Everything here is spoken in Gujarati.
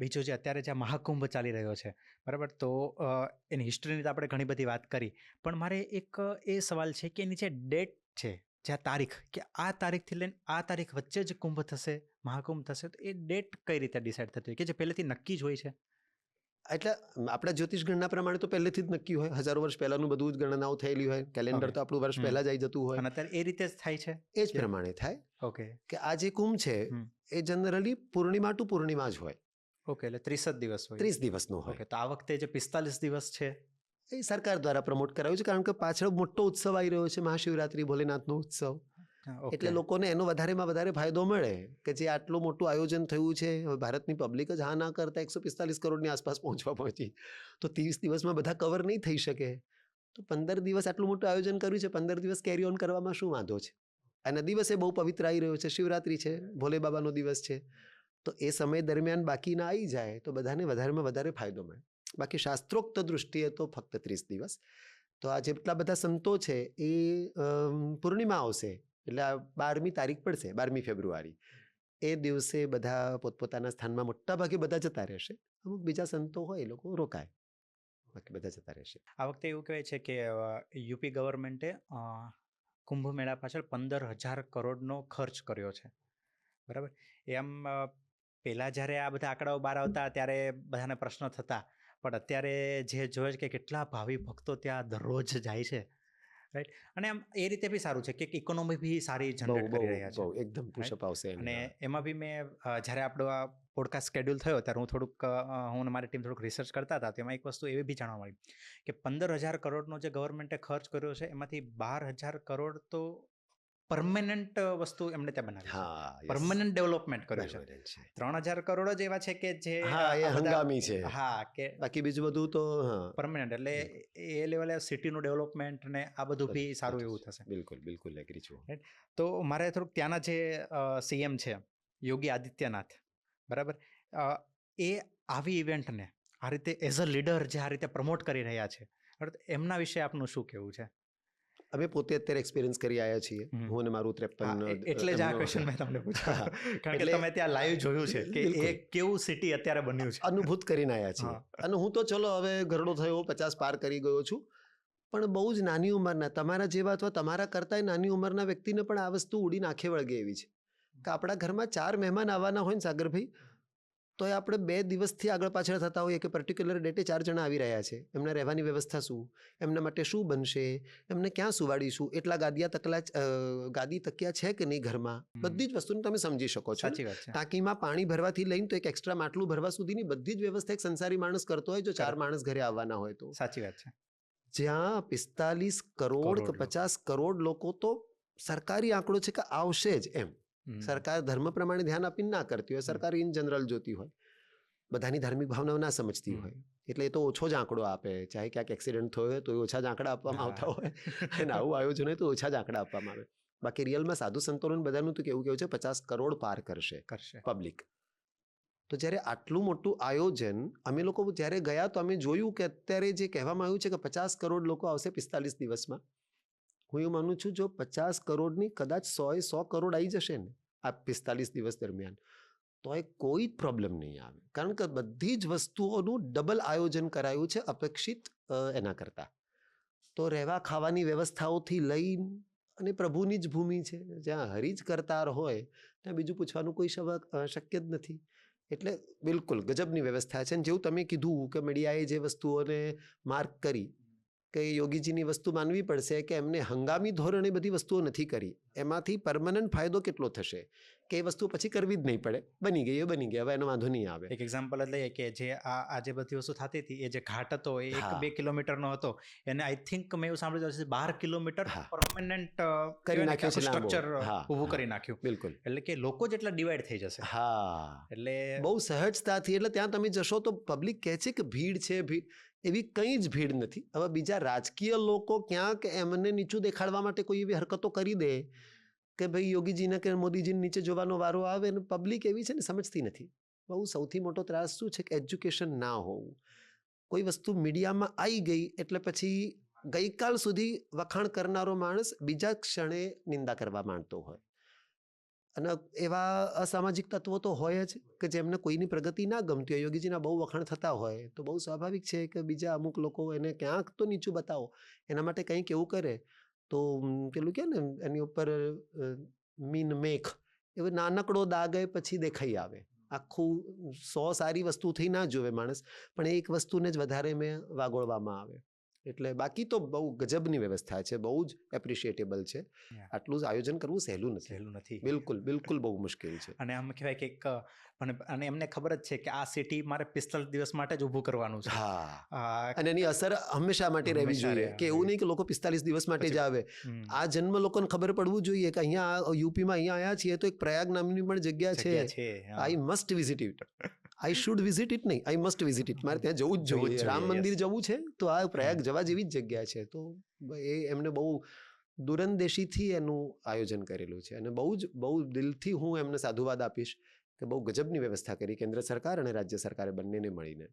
બીજું જે અત્યારે જે મહાકુંભ ચાલી રહ્યો છે બરાબર? તો એની હિસ્ટ્રીની તો આપણે ઘણી બધી વાત કરી. પણ મારે એક એ સવાલ છે કે એની જે ડેટ છે જે આ તારીખ કે આ તારીખથી લઈને આ તારીખ વચ્ચે જ કુંભ થશે મહાકુંભ થશે તો એ ડેટ કઈ રીતે ડિસાઇડ થતી હોય? કે જે પહેલેથી નક્કી જ હોય છે? એટલે આપણા જ્યોતિષ ગણના પ્રમાણે તો પહેલેથી જ નક્કી હોય. હજારો વર્ષ પહેલાનું બધું જ ગણનાઓ થયેલી હોય. કેલેન્ડર તો આપણું વર્ષ. પહેલા જ આવી જતું હોય. અને અત્યારે એ રીતે જ થાય છે? એ જ પ્રમાણે થાય ઓકે. કે આ જે કુંભ છે એ જનરલી પૂર્ણિમા ટુ પૂર્ણિમા જ હોય. ઓકે એટલે ત્રીસ જ દિવસ હોય ત્રીસ દિવસનો હોય. તો આ વખતે જે પિસ્તાલીસ દિવસ છે? એ સરકાર દ્વારા પ્રમોટ કરાયું છે કારણ કે પાછળ મોટો ઉત્સવ આવી રહ્યો છે મહાશિવરાત્રિ ભોલેનાથનો ઉત્સવ. એટલે લોકોને એનો વધારેમાં વધારે ફાયદો મળે કે જે આટલું મોટું આયોજન થયું છે હવે ભારતની પબ્લિક જ હા ના કરતા એકસો પિસ્તાલીસ કરોડની આસપાસ પહોંચવા પહોંચી. તો ત્રીસ દિવસમાં બધા કવર નહીં થઈ શકે. તો પંદર દિવસ આટલું મોટું આયોજન કર્યું છે પંદર દિવસ કેરી ઓન કરવામાં શું વાંધો છે? અને દિવસે બહુ પવિત્ર આવી રહ્યો છે શિવરાત્રી છે ભોલે બાબાનો દિવસ છે. તો એ સમય દરમિયાન બાકીના આવી જાય, તો બધાને વધારેમાં વધારે ફાયદો મળે. બાકી શાસ્ત્રોક્ત દૃષ્ટિએ તો ફક્ત ત્રીસ દિવસ. તો આ જેટલા બધા સંતો છે એ પૂર્ણિમા આવશે, એટલે બારમી તારીખ પડશે, બારમી ફેબ્રુઆરી. એ દિવસે બધા પોતપોતાના સ્થાનમાં મોટા ભાગે બધા જતા રહેશે. અમુક બીજા સંતો હોય એ લોકો રોકાય. બાકી બધા જતા રહેશે. આ વખતે એવું કહેવાય છે કે યુપી ગવર્મેન્ટે કુંભ મેળા પાછળ પંદર હજાર કરોડનો ખર્ચ કર્યો છે. બરાબર? એમ પહેલા જ્યારે આ બધા આંકડાઓ બહાર આવતા ત્યારે બધાને પ્રશ્ન થતા. પણ અત્યારે જે જોયે કે કેટલા ભાવિ ભક્તો ત્યાં દરરોજ જાય છે. રાઈટ અને આમ એ રીતે બી સારું છે કે ઇકોનોમી બી સારી જનરેટ કરી રહ્યા છે. એકદમ પુશઅપ આવશે અને એમાં બી મેં જ્યારે આપણો આ પોડકાસ્ટ સ્કેડ્યુલ થયો ત્યારે હું થોડુંક હું અને મારી ટીમ થોડુંક રિસર્ચ કરતા હતા તેમાં એક વસ્તુ એવી બી જાણવા મળી કે પંદર હજાર કરોડનો જે ગવર્મેન્ટે ખર્ચ કર્યો છે એમાંથી બાર હજાર કરોડ તો પરમેનન્ટ વસ્તુ એમણે ત્યાં બનાવી હા પરમેનન્ટ પરમનન્ટ ડેવલપમેન્ટ કર્યું છે. ત્રણ હજાર કરોડ જ એવા છે કે જે હા એ હંગામી છે. હા કે બાકી બીજું બધું તો પરમેનન્ટ એટલે એ લેવલે સિટીનું ડેવલપમેન્ટ ને આ બધું બી સારું એવું થશે. બિલકુલ બિલકુલ એગ્રી છું. તો મારે થોડુંક ત્યાંના જે સીએમ છે યોગી આદિત્યનાથ બરાબર? એ આવી ઇવેન્ટને આ રીતે એઝ અ લીડર જે આ રીતે પ્રમોટ કરી રહ્યા છે એમના વિશે આપનું શું કહેવું છે? અમે પોતે અત્યારે એક્સપિરિયન્સ કરી આવ્યા છીએ. હું અને મારું ત્રેપન એટલે જ આ ક્વેશ્ચન મેં તમને પૂછ્યા. કારણ કે તમે ત્યાં લાઈવ જોયું છે કે એ કેવું સિટી અત્યારે બન્યું છે. અનુભૂત કરીને આવ્યા છીએ. અને હું તો ચલો હવે ઘરડો થયો પચાસ પાર કરી ગયો છું. પણ બહુ જ નાની ઉંમરના તમારા જેવા અથવા તમારા કરતાંય નાની ઉંમરના વ્યક્તિને પણ આ વસ્તુ ઉડી નાખે વળગે એવી છે. કે આપણા ઘરમાં ચાર મહેમાન આવવાના હોય ને સાગરભાઈ તો એ આપણે બે દિવસથી આગળ પાછળ થતા હોઈએ કે પર્ટિક્યુલર ડેટે ચાર જણા આવી રહ્યા છે. એમને રહેવાની વ્યવસ્થા શું? એમના માટે શું બનશે? એમને ક્યાં સુવાડીશું? એટલા ગાદિયા તકલા ગાદી તકિયા છે કે નહીં ઘરમાં? બધી જ વસ્તુને તમે સમજી શકો છો. ટાંકીમાં પાણી ભરવાથી લઈને તો એક એક્સ્ટ્રા માટલું ભરવા સુધીની બધી જ વ્યવસ્થા એક સંસારી માણસ કરતો હોય જો ચાર માણસ ઘરે આવવાના હોય તો. સાચી વાત છે. જ્યાં પિસ્તાલીસ કરોડ કે પચાસ કરોડ લોકો તો સરકારી આંકડો છે કે આવશે જ એમ. સરકાર ધર્મ પ્રમાણે ધ્યાન આપીને ના કરતી હોય સરકાર ઇન જનરલ જોતી હોય. બધાની ધાર્મિક ભાવનાઓ ના સમજતી હોય. એટલે એ તો ઓછો જ આંકડો આપે. ચાહે ક્યાંક એક્સિડન્ટ થયો હોય તો એ ઓછા જ આંકડા આપવામાં આવતા હોય. અને આવું આયોજન હોય તો ઓછા જ આંકડા આપવામાં આવે. બાકી રિયલમાં સાધુ સંતોલન બધાનું તો કેવું કેવું છે પચાસ કરોડ પાર કરશે કરશે. પબ્લિક તો જ્યારે આટલું મોટું આયોજન અમે લોકો જ્યારે ગયા તો અમે જોયું કે અત્યારે જે કહેવામાં આવ્યું છે કે પચાસ કરોડ લોકો આવશે પિસ્તાલીસ દિવસમાં. હું એવું માનું છું, જો પચાસ કરોડની કદાચ સો એ સો કરોડ આવી જશે ને, આ પિસ્તાલીસ દિવસ દરમિયાન, તો એ કોઈ જ પ્રોબ્લેમ નહીં આવે. કારણ કે બધી જ વસ્તુઓનું ડબલ આયોજન કરાયું છે અપેક્ષિત એના કરતાં. તો રહેવા ખાવાની વ્યવસ્થાઓથી લઈ અને પ્રભુની જ ભૂમિ છે. જ્યાં હરિજ કરતાર હોય, ત્યાં બીજું પૂછવાનું કોઈ શક્ય જ નથી. એટલે બિલકુલ ગજબની વ્યવસ્થા છે. અને જેવું તમે કીધું કે મીડિયાએ જે વસ્તુઓને માર્ક કરી કે યોગીજીની વસ્તુ માનવી પડશે કે એમને હંગામી ધોરણે બધી વસ્તુઓ નથી કરી. એમાંથી પરમનન્ટ ફાયદો કેટલો થશે? કે એ વસ્તુ પછી કરવી જ નહીં પડે. બની ગઈ એ બની ગઈ. હવે એનો વાંધો નહીં આવે. એક એક્ઝામ્પલ જ લઈએ કે જે આ આજે બધી વસ્તુ થતી હતી એ જે ઘાટ હતો એ એક બે કિલોમીટરનો હતો. એને આઈ થિંક મેં એવું સાંભળ્યું છે બાર કિલોમીટર પરમનન્ટ કરી નાખ્યું છે સ્ટ્રક્ચર ઊભું કરી નાખ્યું. બિલકુલ. એટલે કે લોકો જેટલા ડિવાઈડ થઈ જશે. હા. એટલે બહુ સહજતાથી એટલે ત્યાં તમે જશો તો પબ્લિક કહે છે કે ભીડ છે ભીડ એવી કંઈ જ ભીડ નથી. હવે બીજા રાજકીય લોકો ક્યાંક એમને નીચું દેખાડવા માટે કોઈ એવી હરકતો કરી દે કે ભાઈ યોગીજીને કે મોદીજીને નીચે જોવાનો વારો આવે અને પબ્લિક એવી છે ને સમજતી નથી. બહુ સૌથી મોટો ત્રાસ શું છે કે એજ્યુકેશન ના હોવું. કોઈ વસ્તુ મીડિયામાં આવી ગઈ એટલે પછી ગઈકાલ સુધી વખાણ કરનારો માણસ બીજા ક્ષણે નિંદા કરવા માંડતો હોય. અને એવા અસામાજિક તત્વો તો હોય જ કે જેમને કોઈની પ્રગતિ ના ગમતી હોય. યોગીજીના બહુ વખાણ થતા હોય. તો બહુ સ્વાભાવિક છે કે બીજા અમુક લોકો એને ક્યાંક તો નીચું બતાવો. એના માટે કંઈક એવું કરે. તો પેલું કે ને, એની ઉપર મીન મેખ. એવો નાનકડો દાગ એ પછી દેખાઈ આવે. આખું સો સારી વસ્તુથી ના જોવે માણસ. પણ એક વસ્તુને જ વધારે મેં વાગોળવામાં આવે. એટલે બાકી તો બહુ ગજબની વ્યવસ્થા છે બહુ જ એપ્રિશિએટેબલ છે. આટલું જ આયોજન કરવું સહેલું નથી. સહેલું નથી. બિલકુલ બિલકુલ બહુ મુશ્કેલ છે. અને આમ કહેવાય કે એક અને એમને ખબર જ છે કે આ સિટી મારે પિસ્તાલીસ દિવસ માટે જ ઊભું કરવાનું છે. હા. અને એની અસર હંમેશા માટે રહેવી જોઈએ. કે એવું. નહીં કે લોકો પિસ્તાલીસ દિવસ માટે જ આવે. આ જન્મ લોકોને ખબર પડવું જોઈએ કે અહીંયા યુપીમાં અહીંયા આવ્યા છીએ તો એક પ્રયાગ નામની પણ જગ્યા છે. I must visit it. I should visit it નહીં. આઈ મસ્ટ વિઝિટ ઇટ મારે ત્યાં જવું જ જોઈએ. રામ મંદિર જવું છે તો આ પ્રયાગ જવા જેવી જ જગ્યા છે. તો એ એમને બહુ દૂરંદેશીથી એનું આયોજન કરેલું છે. અને બહુ જ બહુ દિલથી હું એમને સાધુવાદ આપીશ કે બહુ ગજબની વ્યવસ્થા કરી કેન્દ્ર સરકાર અને રાજ્ય સરકારે બંનેને મળીને.